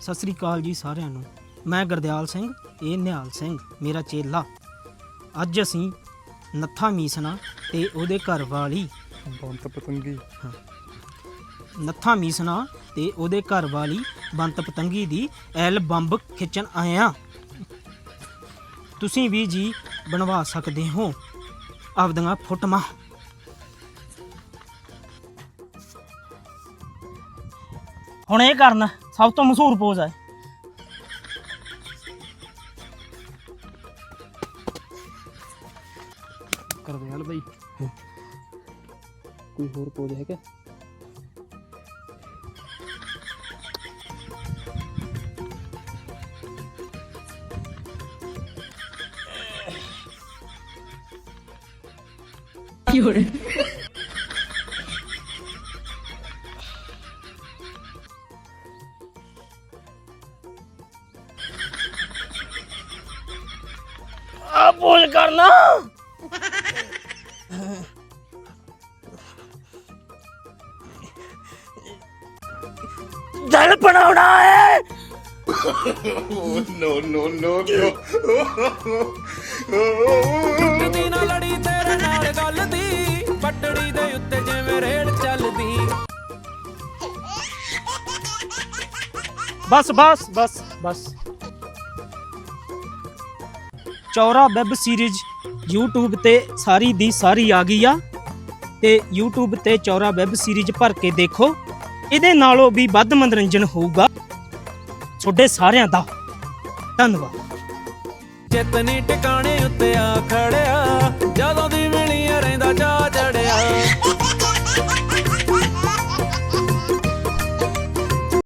ਸਤਿ ਸ੍ਰੀ ਅਕਾਲ ਜੀ ਸਾਰਿਆਂ ਨੂੰ। ਮੈਂ ਗੁਰਦਿਆਲ ਸਿੰਘ ਇਹ ਨਿਹਾਲ ਸਿੰਘ ਮੇਰਾ ਚੇਲਾ। ਅੱਜ ਅਸੀਂ ਨੱਥਾ ਮੀਸਣਾ ਤੇ ਉਹਦੇ ਘਰ ਵਾਲੀ ਬੰਤ ਪਤੰਗੀ। ਨੱਥਾ ਮੀਸਣਾ ਤੇ ਉਹਦੇ ਘਰ ਵਾਲੀ ਬੰਤ ਪਤੰਗੀ ਦੀ ਐਲ ਬੰਬ ਖਿੱਚਣ ਆਏ ਆ। ਤੁਸੀਂ ਵੀ ਜੀ ਬਣਵਾ ਸਕਦੇ ਹੋ। ਆਪਦੀਆਂ ਫੋਟੋਆਂ। ਹੁਣ ਇਹ ਕਰਨਾ ਸਭ ਤੋਂ ਮਸ਼ਹੂਰ ਪੋਜ਼ ਹੈ ਕਰਦੇ ਹਾਲ ਬਈ। ਕੋਈ ਹੋਰ ਪੋਜ ਹੈ ਕਿ ਆ ਪੋਜ਼ ਕਰਨਾ। ਦਿਲ ਬਣਾਉਣਾ ਹੈ ਟੁੱਟਦੀ ਨਾ ਲੜੀ ਤੇਰੇ ਨਾਲ ਗੱਲ ਦੀ ਪਟੜੀ ਦੇ ਉੱਤੇ ਜਿਵੇਂ ਰੇਡ ਚੱਲਦੀ। ਬਸ ਬਸ ਬਸ ਬਸ। ਚੌਰਾ ਵੈਬ ਸੀਰੀਜ਼ YouTube ਤੇ ਸਾਰੀ ਦੀ ਸਾਰੀ ਆ ਗਈ ਆ। ਤੇ YouTube ਤੇ ਚੌਰਾ ਵੈਬ ਸੀਰੀਜ਼ ਭਰ ਕੇ ਦੇਖੋ। ਇਹਦੇ ਨਾਲੋਂ ਵੀ ਵੱਧ ਮਨੋਰੰਜਨ ਹੋਊਗਾ। ਤੁਹਾਡੇ ਸਾਰਿਆਂ ਦਾ। ਧੰਨਵਾਦ। ਚੇਤਨੀ ਟਿਕਾਣੇ ਉੱਤੇ ਆ ਖੜਿਆ।